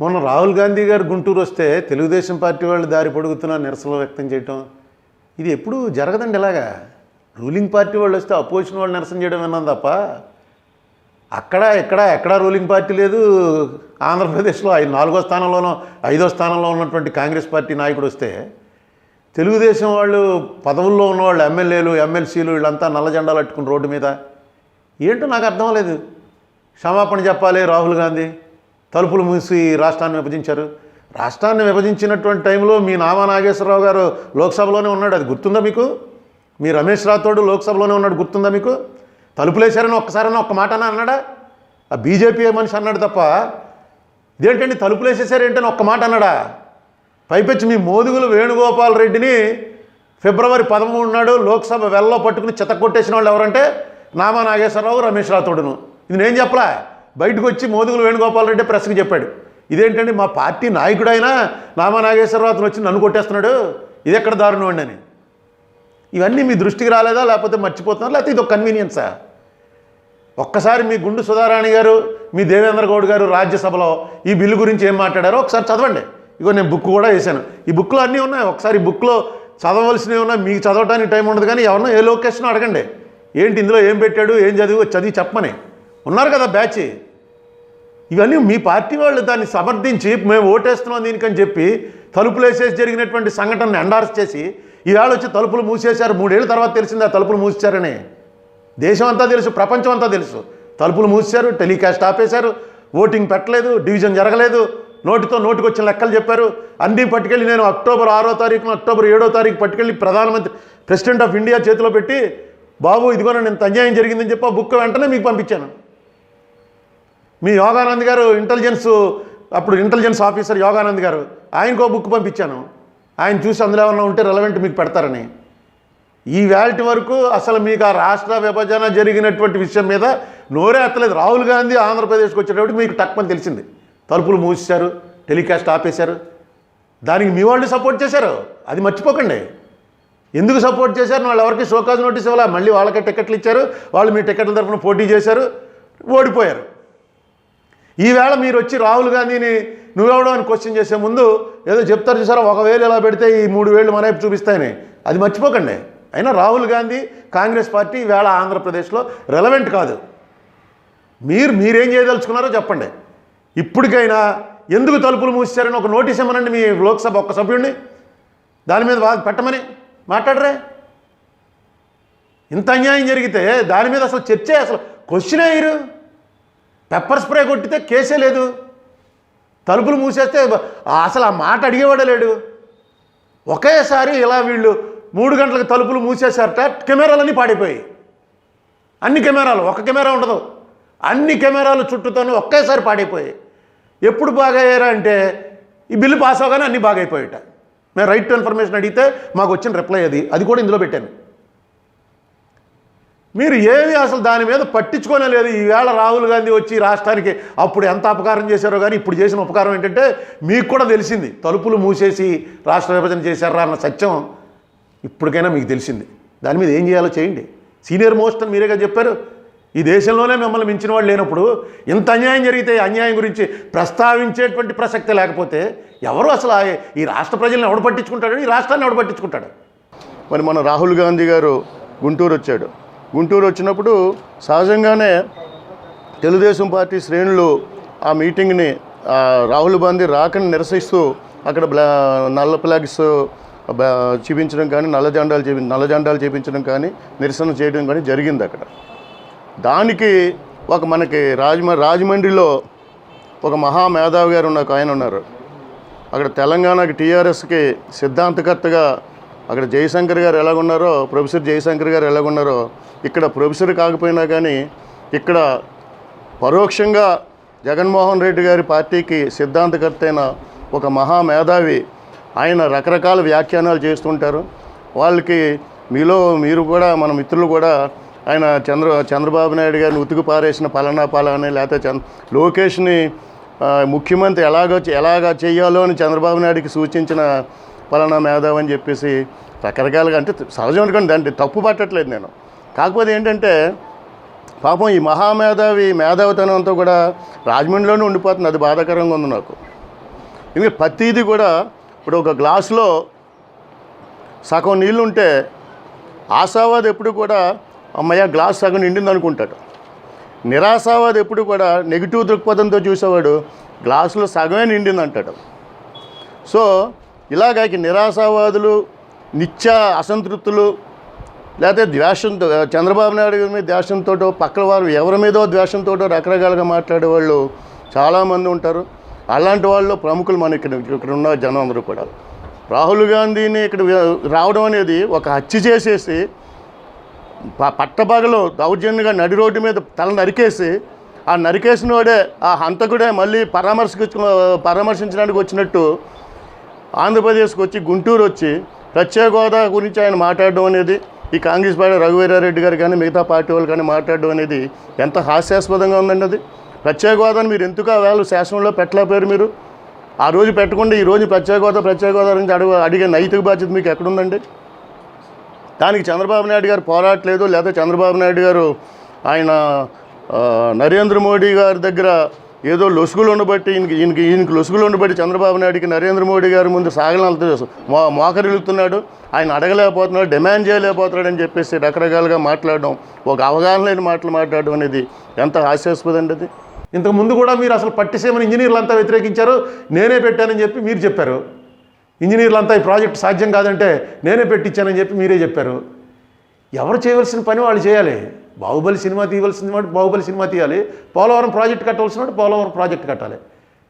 మొన్న రాహుల్ గాంధీ గారు గుంటూరు వస్తే తెలుగుదేశం పార్టీ వాళ్ళు దారి పొడుగుతున్న నిరసనలు వ్యక్తం చేయటం. ఇది ఎప్పుడు జరగదండి ఇలాగా. రూలింగ్ పార్టీ వాళ్ళు వస్తే అపోజిషన్ వాళ్ళు నిరసన చేయడం విన్నాం తప్ప. అక్కడ ఎక్కడ ఎక్కడ రూలింగ్ పార్టీ లేదు. ఆంధ్రప్రదేశ్లో ఐదు నాలుగో స్థానంలోనో ఐదో స్థానంలో ఉన్నటువంటి కాంగ్రెస్ పార్టీ నాయకుడు వస్తే తెలుగుదేశం వాళ్ళు పదవుల్లో ఉన్నవాళ్ళు ఎమ్మెల్యేలు ఎమ్మెల్సీలు వీళ్ళంతా నల్ల జెండాలు అట్టుకుని రోడ్డు మీద. ఏంటో నాకు అర్థం లేదు క్షమాపణ చెప్పాలి రాహుల్ గాంధీ. తలుపులు మూసి రాష్ట్రాన్ని విభజించారు. రాష్ట్రాన్ని విభజించినటువంటి టైంలో మీ నామా నాగేశ్వరరావు గారు లోక్సభలోనే ఉన్నాడు. అది గుర్తుందా మీకు? మీ రమేష్ రాథోడ్ లోక్సభలోనే ఉన్నాడు. గుర్తుందా మీకు? తలుపులేశారని ఒక్కసారైనా ఒక్క మాట అన్నాడా? ఆ బీజేపీ మనిషి అన్నాడు తప్ప? ఇదేంటండి? తలుపులేసేసారేంటని ఒక్క మాట అన్నాడా? పైపెచ్చి మీ మోదుగులు వేణుగోపాల్ రెడ్డిని ఫిబ్రవరి పదమూడు నాడు లోక్సభ వెల్లో పట్టుకుని చెత్తకొట్టేసిన వాళ్ళు ఎవరంటే నామా నాగేశ్వరరావు రమేష్ రాథోడును. ఇది నేను చెప్పలా? బయటకు వచ్చి మోదుగులు వేణుగోపాల్ రెడ్డి ప్రెస్కి చెప్పాడు. ఇదేంటండి మా పార్టీ నాయకుడైనా నామా నాగేశ్వరరావు అతను వచ్చి నన్ను కొట్టేస్తున్నాడు? ఇది ఎక్కడ దారుణం అండి అని. ఇవన్నీ మీ దృష్టికి రాలేదా? లేకపోతే మర్చిపోతున్నారు? లేకపోతే ఇది ఒక కన్వీనియన్సా ఒక్కసారి మీ గుండు సుధారాణి గారు మీ దేవేంద్ర గౌడ్ గారు రాజ్యసభలో ఈ బిల్లు గురించి ఏం మాట్లాడారో ఒకసారి చదవండి. ఇగో నేను బుక్ కూడా వేసాను ఈ బుక్లో అన్నీ ఉన్నాయి. ఒకసారి బుక్లో చదవలసినవి ఉన్నాయి. మీకు చదవడానికి టైం ఉండదు కానీ ఎవరినో ఏ లొకేషన్ అడగండి. ఏంటి ఇందులో ఏం పెట్టాడు? ఏం చదివి? చదివి చెప్పమని. ఉన్నారు కదా బ్యాచ్. ఇవన్నీ మీ పార్టీ వాళ్ళు దాన్ని సమర్థించి మేము ఓటేస్తున్నాం దీనికని చెప్పి తలుపులు వేసేసి జరిగినటువంటి సంఘటనను ఎండార్స్ చేసి ఈవేళ వచ్చి తలుపులు మూసేశారు. మూడేళ్ళ తర్వాత తెలిసింది ఆ తలుపులు మూసేశారని దేశం అంతా తెలుసు ప్రపంచం అంతా తెలుసు. తలుపులు మూసేశారు టెలికాస్ట్ ఆపేశారు. ఓటింగ్ పెట్టలేదు డివిజన్ జరగలేదు. నోటితో నోటికి వచ్చిన లెక్కలు చెప్పారు. అన్నీ పట్టుకెళ్ళి నేను అక్టోబర్ ఆరో తారీఖున అక్టోబర్ ఏడో తారీఖు పట్టుకెళ్ళి ప్రధానమంత్రి ప్రెసిడెంట్ ఆఫ్ ఇండియా చేతిలో పెట్టి బాబు ఇదిగో నేను అన్యాయం జరిగిందని చెప్పి ఆ బుక్ వెంటనే మీకు పంపించాను. మీ యోగానంద్ గారు ఇంటెలిజెన్స్ అప్పుడు ఇంటెలిజెన్స్ ఆఫీసర్ యోగానంద్ గారు ఆయనకు బుక్ పంపించాను. ఆయన చూసి అందులో ఏమన్నా ఉంటే రెలవెంట్ మీకు పెడతారని. ఈ వేల్టి వరకు అసలు మీకు ఆ రాష్ట్ర విభజన జరిగినటువంటి విషయం మీద నోరే ఎత్తలేదు. రాహుల్ గాంధీ ఆంధ్రప్రదేశ్కి వచ్చేటప్పుడు మీకు తక్కువని తెలిసింది. తలుపులు మూసేశారు టెలికాస్ట్ ఆపేశారు. దానికి మీ వాళ్ళు సపోర్ట్ చేశారు. అది మర్చిపోకండి. ఎందుకు సపోర్ట్ చేశారు? వాళ్ళు ఎవరికి షోకాజ్ నోటీస్ ఇవ్వాలా? మళ్ళీ వాళ్ళకే టికెట్లు ఇచ్చారు. వాళ్ళు మీ టికెట్ల తరఫున పోటీ చేశారు. ఓడిపోయారు. ఈవేళ మీరు వచ్చి రాహుల్ గాంధీని నువ్వెవడో అని క్వశ్చన్ చేసే ముందు ఏదో చెప్తారు చూసారా? ఒకవేళ ఎలా ఇలా పెడితే ఈ మూడు వేలు మనవైపు చూపిస్తాయని. అది మర్చిపోకండి. అయినా రాహుల్ గాంధీ కాంగ్రెస్ పార్టీ ఈవేళ ఆంధ్రప్రదేశ్లో రెలవెంట్ కాదు. మీరు మీరేం చేయదలుచుకున్నారో చెప్పండి. ఇప్పటికైనా ఎందుకు తలుపులు మూసారని ఒక నోటీస్ ఇవ్వనండి మీ లోక్సభ ఒక్క సభ్యుడిని దాని మీద పెట్టమని. మాట్లాడరే. ఇంత అన్యాయం జరిగితే దాని మీద అసలు చర్చే అసలు క్వశ్చనే అయ్యారు పెప్పర్ స్ప్రే కొట్టితే కేసే లేదు. తలుపులు మూసేస్తే అసలు ఆ మాట అడిగేవాడే లేడు. ఒకేసారి ఇలా వీళ్ళు మూడు గంటలకు తలుపులు మూసేశారట కెమెరాలన్నీ పాడైపోయాయి. అన్ని కెమెరాలు ఒక కెమెరా ఉండదు. అన్ని కెమెరాలు చుట్టూతోనే ఒకేసారి పాడైపోయాయి. ఎప్పుడు బాగయ్యారా అంటే ఈ బిల్లు పాస్ అవగానే అన్నీ బాగైపోయాట మేము రైట్ టు ఇన్ఫర్మేషన్ అడిగితే మాకు వచ్చిన రిప్లై అది. అది కూడా ఇందులో పెట్టాను. మీరు ఏమి అసలు దాని మీద పట్టించుకోనే లేదు ఈవేళ రాహుల్ గాంధీ వచ్చి రాష్ట్రానికి అప్పుడు ఎంత అపకారం చేశారో కానీ ఇప్పుడు చేసిన ఉపకారం ఏంటంటే మీకు కూడా తెలిసింది. తలుపులు మూసేసి రాష్ట్ర విభజన చేశారా అన్న సత్యం ఇప్పటికైనా మీకు తెలిసింది. దాని మీద ఏం చేయాలో చేయండి. సీనియర్ మోస్ట్ అని మీరేగా చెప్పారు. ఈ దేశంలోనే మిమ్మల్ని మించిన వాళ్ళు లేనప్పుడు ఇంత అన్యాయం జరిగితే అన్యాయం గురించి ప్రస్తావించేటువంటి ప్రసక్తి లేకపోతే ఎవరు అసలు ఈ రాష్ట్ర ప్రజలను ఎవడు పట్టించుకుంటాడు? ఈ రాష్ట్రాన్ని ఎవడు పట్టించుకుంటాడు? మరి మన రాహుల్ గాంధీ గారు గుంటూరు వచ్చాడు. గుంటూరు వచ్చినప్పుడు సహజంగానే తెలుగుదేశం పార్టీ శ్రేణులు ఆ మీటింగ్ని రాహుల్ గాంధీ రాకని నిరసిస్తూ అక్కడ బ్లా నల్ల ఫ్లాగ్స్ బ- చూపించడం కానీ నల్ల జెండాలు చూపి నల్ల జెండాలు చూపించడం కానీ నిరసన చేయడం కానీ జరిగింది అక్కడ. దానికి ఒక మనకి రాజమ రాజమండ్రిలో ఒక మహా మేధావి గారు ఉన్న ఒక ఆయన ఉన్నారు. అక్కడ తెలంగాణకి టీఆర్ఎస్కి సిద్ధాంతకర్తగా అక్కడ జయశంకర్ గారు ఎలాగున్నారో ప్రొఫెసర్ జయశంకర్ గారు ఎలాగున్నారో ఇక్కడ ప్రొఫెసర్ కాకపోయినా కానీ ఇక్కడ పరోక్షంగా జగన్మోహన్ రెడ్డి గారి పార్టీకి సిద్ధాంతకర్త అయిన ఒక మహా మేధావి ఆయన రకరకాల వ్యాఖ్యానాలు చేస్తుంటారు. వాళ్ళకి మీలో మీరు కూడా మన మిత్రులు కూడా ఆయన చంద్ర చంద్రబాబు నాయుడు గారిని ఉతుకు పారేసిన పలానా పలానా లేకపోతే చంద్ర లోకేష్ని ముఖ్యమంత్రి ఎలాగో ఎలాగా చేయాలో అని చంద్రబాబు నాయుడికి సూచించిన పలానా మేధావి అని చెప్పేసి రకరకాలుగా అంటే సహజం అనుకోండి దాంట్లో తప్పు పట్టట్లేదు నేను. కాకపోతే ఏంటంటే పాపం ఈ మహామేధావి మేధావితనంతో కూడా రాజమండ్రిలోనే ఉండిపోతుంది. అది బాధాకరంగా ఉంది నాకు. ఎందుకంటే ప్రతిదీ కూడా ఇప్పుడు ఒక గ్లాసులో సగం నీళ్ళు ఉంటే ఆశావాది ఎప్పుడు కూడా అమ్మయ్య గ్లాస్ సగం నిండింది అనుకుంటాడు. నిరాశావాది ఎప్పుడు కూడా నెగిటివ్ దృక్పథంతో చూసేవాడు గ్లాసులో సగమే నిండింది అంటాడు. సో ఇలాగ నిరాశావాదులు నిత్య అసంతృప్తులు లేకపోతే ద్వేషంతో చంద్రబాబు నాయుడు గారి మీద ద్వేషంతో పక్కన వారు ఎవరి మీదో ద్వేషంతో రకరకాలుగా మాట్లాడే వాళ్ళు చాలామంది ఉంటారు. అలాంటి వాళ్ళు ప్రముఖులు మన ఇక్కడ ఇక్కడ ఉన్న జనం అందరూ కూడా. రాహుల్ గాంధీని ఇక్కడ రావడం అనేది ఒక హత్య చేసేసి ప- పట్టపగలు దౌర్జన్యంగా నడి రోడ్డు మీద తల నరికేసి ఆ నరికేసిన వాడే ఆ హంతకుడే మళ్ళీ పరామర్శకు పరామర్శించడానికి వచ్చినట్టు ఆంధ్రప్రదేశ్కి వచ్చి గుంటూరు వచ్చి ప్రత్యేక హోదా గురించి ఆయన మాట్లాడడం అనేది ఈ కాంగ్రెస్ పార్టీ రఘువీరారెడ్డి గారు కానీ మిగతా పార్టీ వాళ్ళు కానీ మాట్లాడడం అనేది ఎంత హాస్యాస్పదంగా ఉందండి. అది ప్రత్యేక హోదాని మీరు ఎందుకు ఆ వేళ శాసనంలో పెట్టలేకపోయారు మీరు? ఆ రోజు పెట్టకుండా ఈ రోజు ప్రత్యేక హోదా ప్రత్యేక హోదా నుంచి అడుగు అడిగే నైతిక బాధ్యత మీకు ఎక్కడుందండి? దానికి చంద్రబాబు నాయుడు గారు పోరాటలేదు లేదా చంద్రబాబు నాయుడు గారు ఆయన నరేంద్ర మోడీ గారి దగ్గర ఏదో లొసుగులు ఉండబట్టి ఈయనకి ఈయనకి ఈయనకి లొసుగులు ఉండబట్టి చంద్రబాబు నాయుడికి నరేంద్ర మోడీ గారి ముందు సాగలంత మో మోకరిల్లుతున్నాడు. ఆయన అడగలేకపోతున్నాడు డిమాండ్ చేయలేకపోతున్నాడు అని చెప్పేసి రకరకాలుగా మాట్లాడడం ఒక అవగాహన లేని మాటలు మాట్లాడడం అనేది ఎంత హాస్యాస్పదండి అది. ఇంతకు ముందు కూడా మీరు అసలు పట్టిసీమని ఇంజనీర్లు అంతా వ్యతిరేకించారు నేనే పెట్టానని చెప్పి మీరు చెప్పారు. ఇంజనీర్లు అంతా ఈ ప్రాజెక్ట్ సాధ్యం కాదంటే నేనే పెట్టించానని చెప్పి మీరే చెప్పారు. ఎవరు చేయవలసిన పని వాళ్ళు చేయాలి. బాహుబలి సినిమా తీయవలసిన వాడు బాహుబలి సినిమా తీయాలి. పోలవరం ప్రాజెక్ట్ కట్టవలసిన వాడు పోలవరం ప్రాజెక్ట్ కట్టాలి.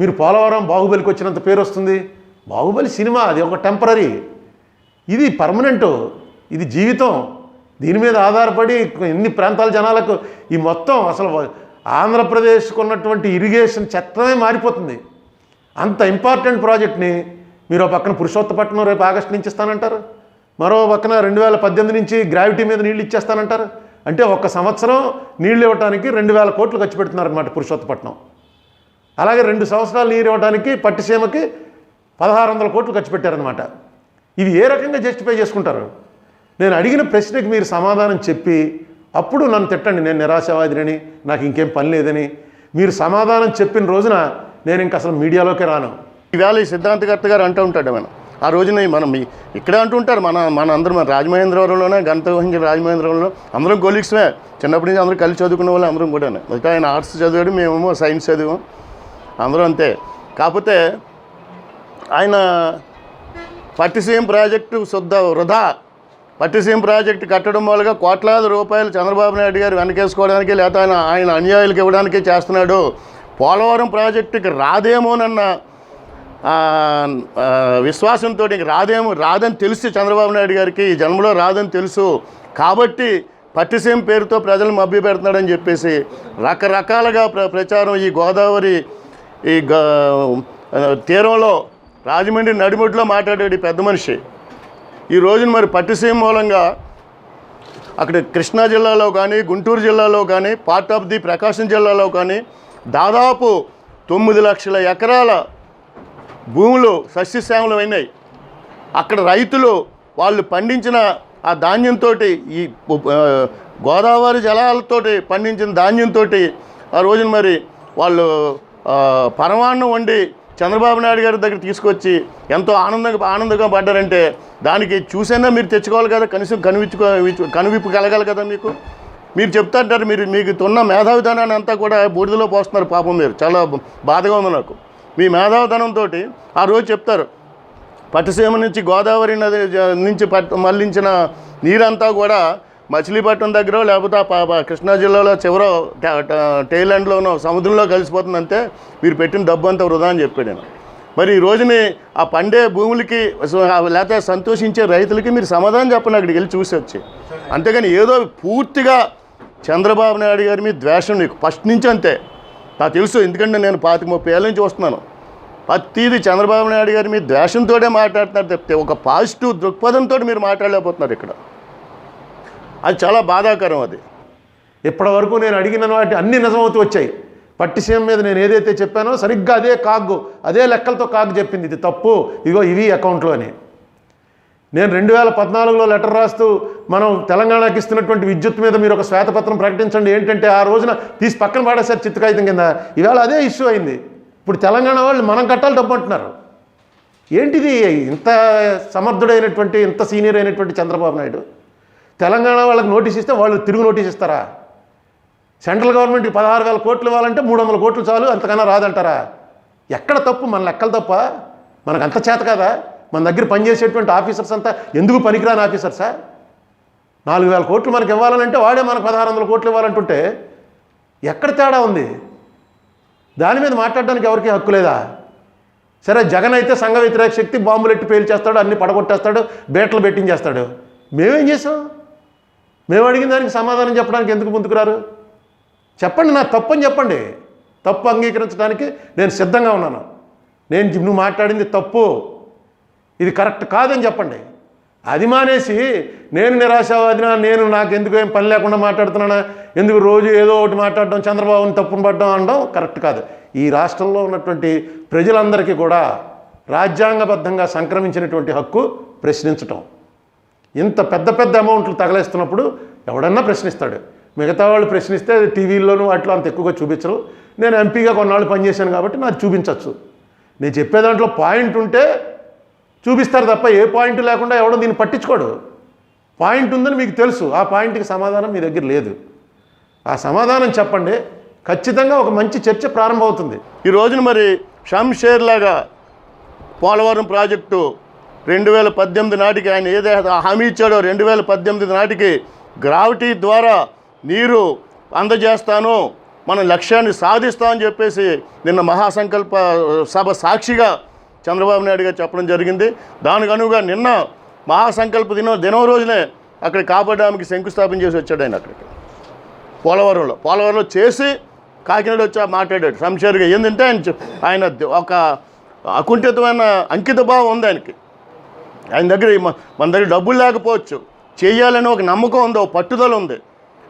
మీరు పోలవరం బాహుబలికి వచ్చినంత పేరు వస్తుంది? బాహుబలి సినిమా అది ఒక టెంపరీ. ఇది పర్మనెంట్ ఇది జీవితం. దీని మీద ఆధారపడి ఎన్ని ప్రాంతాల జనాలకు ఈ మొత్తం అసలు ఆంధ్రప్రదేశ్కు ఉన్నటువంటి ఇరిగేషన్ చట్టమే మారిపోతుంది. అంత ఇంపార్టెంట్ ప్రాజెక్ట్ని మీరు ఒక పక్కన పురుషోత్తపట్నం రేపు ఆగస్టు నుంచి ఇస్తానంటారు. మరో పక్కన రెండు వేల పద్దెనిమిది నుంచి గ్రావిటీ మీద నీళ్ళు ఇచ్చేస్తానంటారు. అంటే ఒక్క సంవత్సరం నీళ్ళు ఇవ్వడానికి రెండు వేల కోట్లు ఖర్చు పెడుతున్నారనమాట పురుషోత్తపట్నం. అలాగే రెండు సంవత్సరాలు నీరు ఇవ్వడానికి పట్టిసీమకి పదహారు వందల కోట్లు ఖర్చు పెట్టారనమాట ఇవి ఏ రకంగా జస్టిఫై చేసుకుంటారు? నేను అడిగిన ప్రశ్నకి మీరు సమాధానం చెప్పి అప్పుడు నన్ను తిట్టండి. నేను నిరాశవాదిని నాకు ఇంకేం పని లేదని. మీరు సమాధానం చెప్పిన రోజున నేను ఇంక అసలు మీడియాలోకే రాను. ఈవేళ ఈ సిద్ధాంతకర్త గారు అంటూ ఉంటాడు మనం ఆ రోజున మనం ఇక్కడే అంటుంటారు మన మన అందరం మన రాజమహేంద్రవరంలోనే గంట వహించిన రాజమహేంద్రవరంలో అందరం కొలీగ్స్మే చిన్నప్పటి నుంచి అందరం కలిసి చదువుకున్న వాళ్ళు అందరం కూడా మొదట ఆయన ఆర్ట్స్ చదివాడు మేమేమో సైన్స్ చదివాం. అందరం అంతే. కాకపోతే ఆయన పట్టిసీఎం ప్రాజెక్టు శుద్ధ వృధా. పట్టిసీఎం ప్రాజెక్టు కట్టడం వల్లగా కోట్లాది రూపాయలు చంద్రబాబు నాయుడు గారు వెనకేసుకోవడానికి లేదా ఆయన ఆయన అనుయాయులకు ఇవ్వడానికి చేస్తున్నాడు. పోలవరం ప్రాజెక్టుకి రాదేమోనన్న విశ్వాసంతో రాదేమో రాదని తెలిసి చంద్రబాబు నాయుడు గారికి ఈ జన్మలో రాదని తెలుసు. కాబట్టి పట్టిసీమ పేరుతో ప్రజలు మభ్య పెడుతున్నాడని చెప్పేసి రకరకాలుగా ప్ర ప్రచారం ఈ గోదావరి ఈ తీరంలో రాజమండ్రి నడిముడిలో మాట్లాడాడు పెద్ద మనిషి. ఈ రోజున మరి పట్టిసీమ మూలంగా అక్కడ కృష్ణా జిల్లాలో కానీ గుంటూరు జిల్లాలో కానీ పార్ట్ ఆఫ్ ది ప్రకాశం జిల్లాలో కానీ దాదాపు తొమ్మిది లక్షల ఎకరాల భూములు సస్యశ్యామలం అయినాయి. అక్కడ రైతులు వాళ్ళు పండించిన ఆ ధాన్యంతో ఈ గోదావరి జలాలతోటి పండించిన ధాన్యంతో ఆ రోజున మరి వాళ్ళు పరమాన్నం వండి చంద్రబాబు నాయుడు గారి దగ్గర తీసుకొచ్చి ఎంతో ఆనందంగా ఆనందంగా పడ్డారంటే దానికి చూసైనా మీరు తెచ్చుకోవాలి కదా కనీసం కనువిచ్చుకో కనువిప్పు కలగాలి కదా మీకు? మీరు చెప్తాంటారు మీరు మీకు ఉన్న మేధావిధానాన్ని అంతా కూడా బూడిదలో పోస్తున్నారు పాపం మీరు. చాలా బాధగా ఉంది నాకు. మీ మేధావతనంతో ఆ రోజు చెప్తారు. పట్టుసీమ నుంచి గోదావరి నది నుంచి పట్టు మళ్ళించిన నీరంతా కూడా మచిలీపట్నం దగ్గర లేకపోతే పాప కృష్ణా జిల్లాలో చివర టైలాండ్లోనో సముద్రంలో కలిసిపోతుందంటే మీరు పెట్టిన డబ్బు అంతా వృధా అని చెప్పాడు నేను. మరి ఈ రోజుని ఆ పండే భూములకి లేకపోతే సంతోషించే రైతులకి మీరు సమాధానం చెప్పండి అక్కడికి వెళ్ళి చూసి వచ్చి. అంతేగాని ఏదో పూర్తిగా చంద్రబాబు నాయుడు గారి మీద ద్వేషం నీకు. ఫస్ట్ నుంచి అంతే. నాకు తెలుసు ఎందుకంటే నేను పాతిక ముప్పై ఏళ్ళ నుంచి వస్తున్నాను. ప్రతిది చంద్రబాబు నాయుడు గారు మీరు ద్వేషంతోనే మాట్లాడుతున్నారు తప్పితే ఒక పాజిటివ్ దృక్పథంతో మీరు మాట్లాడలేకపోతున్నారు ఇక్కడ. అది చాలా బాధాకరం అది. ఇప్పటివరకు నేను అడిగిన వాటి అన్ని నిజమవుతూ వచ్చాయి. పట్టిసీమ మీద నేను ఏదైతే చెప్పానో సరిగ్గా అదే కాగు అదే లెక్కలతో కాగు చెప్పింది. ఇది తప్పు. ఇదిగో ఇవి అకౌంట్లో అని నేను రెండు వేల పద్నాలుగులో లెటర్ రాస్తూ మనం తెలంగాణకి ఇస్తున్నటువంటి విద్యుత్ మీద మీరు ఒక శ్వేతపత్రం ప్రకటించండి. ఏంటంటే ఆ రోజున తీసి పక్కన పాడేశారు చిత్తకాగితం కింద. ఈవేళ అదే ఇష్యూ అయింది. ఇప్పుడు తెలంగాణ వాళ్ళు మనం కట్టాలి డబ్బు అంటున్నారు. ఏంటిది ఇంత సమర్థుడైనటువంటి ఇంత సీనియర్ అయినటువంటి చంద్రబాబు నాయుడు? తెలంగాణ వాళ్ళకి నోటీస్ ఇస్తే వాళ్ళు తిరుగు నోటీస్ ఇస్తారా? సెంట్రల్ గవర్నమెంట్కి పదహారు వేల కోట్లు ఇవ్వాలంటే మూడు వందల కోట్లు చాలు అంతకన్నా రాదంటారా? ఎక్కడ తప్పు? మన లెక్కలు తప్ప? మనకు అంత చేత కదా? మన దగ్గర పనిచేసేటువంటి ఆఫీసర్స్ అంతా ఎందుకు పనికిరాని ఆఫీసర్సా? నాలుగు వేల కోట్లు మనకి ఇవ్వాలంటే వాడే మనకు పదహారు వందల కోట్లు ఇవ్వాలంటుంటే ఎక్కడ తేడా ఉంది? దాని మీద మాట్లాడడానికి ఎవరికి హక్కు లేదా? సరే జగన్ అయితే సంఘ వ్యతిరేక శక్తి బాంబులు ఎట్టి పేల్చేస్తాడు అన్ని పడగొట్టేస్తాడు బేటలు పెట్టించేస్తాడు మేమేం చేసాం మేము అడిగిన దానికి సమాధానం చెప్పడానికి ఎందుకు ముందుకురారు? చెప్పండి నా తప్పు అని చెప్పండి. తప్పు అంగీకరించడానికి నేను సిద్ధంగా ఉన్నాను. నేను నువ్వు మాట్లాడింది తప్పు. ఇది కరెక్ట్ కాదని చెప్పండి. అది మానేసి నేను నిరాశావాదినా నేను నాకు ఎందుకు ఏం పని లేకుండా మాట్లాడుతున్నానా? ఎందుకు రోజు ఏదో ఒకటి మాట్లాడడం చంద్రబాబుని తప్పును పడడం అనడం కరెక్ట్ కాదు. ఈ రాష్ట్రంలో ఉన్నటువంటి ప్రజలందరికీ కూడా రాజ్యాంగబద్ధంగా సంక్రమించినటువంటి హక్కు ప్రశ్నించటం. ఇంత పెద్ద పెద్ద అమౌంట్లు తగలేస్తున్నప్పుడు ఎవడన్నా ప్రశ్నిస్తాడు. మిగతా వాళ్ళు ప్రశ్నిస్తే అది టీవీల్లోనూ వాటిలో అంత ఎక్కువగా చూపించరు. నేను ఎంపీగా కొన్నాళ్ళు పనిచేశాను కాబట్టి నాకు చూపించవచ్చు నేను చెప్పే దాంట్లో పాయింట్ ఉంటే చూపిస్తారు తప్ప ఏ పాయింట్ లేకుండా ఎవడో దీన్ని పట్టించుకోడు. పాయింట్ ఉందని మీకు తెలుసు. ఆ పాయింట్కి సమాధానం మీ దగ్గర లేదు. ఆ సమాధానం చెప్పండి. ఖచ్చితంగా ఒక మంచి చర్చ ప్రారంభమవుతుంది. ఈ రోజున మరి షంషేర్ లాగా పోలవరం ప్రాజెక్టు రెండు వేల పద్దెనిమిది నాటికి ఆయన ఏదైతే హామీ ఇచ్చాడో రెండు వేల పద్దెనిమిది నాటికి గ్రావిటీ ద్వారా నీరు అందజేస్తాను మన లక్ష్యాన్ని సాధిస్తామని చెప్పేసి నిన్న మహాసంకల్ప సభ సాక్షిగా చంద్రబాబు నాయుడు గారు చెప్పడం జరిగింది. దానికి అనుగుగా నిన్న మహాసంకల్ప దినం దినం రోజునే అక్కడ కాపాడడానికి డ్యామ్కి శంకుస్థాపన చేసి వచ్చాడు ఆయన అక్కడికి. పోలవరంలో పోలవరంలో చేసి కాకినాడ వచ్చి మాట్లాడాడు. సంశయర్గా ఏంటంటే ఆయన ఆయన ఒక అకుంఠితమైన అంకిత భావం ఉంది ఆయనకి. ఆయన దగ్గర మన దగ్గర డబ్బులు లేకపోవచ్చు. చేయాలని ఒక నమ్మకం ఉంది ఒక పట్టుదల ఉంది.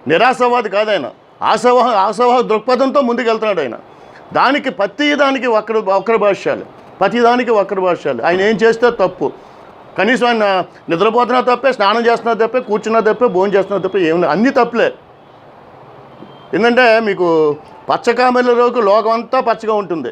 నిరాశవాది కాదు ఆయన. ఆశావహ ఆశావహ దృక్పథంతో ముందుకెళ్తున్నాడు ఆయన. దానికి ప్రతి దానికి వక్ర వక్ర భాష్యాలు. ప్రతి దానికి వక్ర భాష్యాలు ఆయన ఏం చేస్తే తప్పు. కనీసం ఆయన నిద్రపోతున్నా తప్పే స్నానం చేస్తున్నా తప్పే కూర్చున్నా తప్పే భోజనం చేస్తున్నా తప్పే ఏమి అన్ని తప్పులే. ఎందుకంటే మీకు పచ్చకామెల రోజు లోకం అంతా పచ్చగా ఉంటుంది.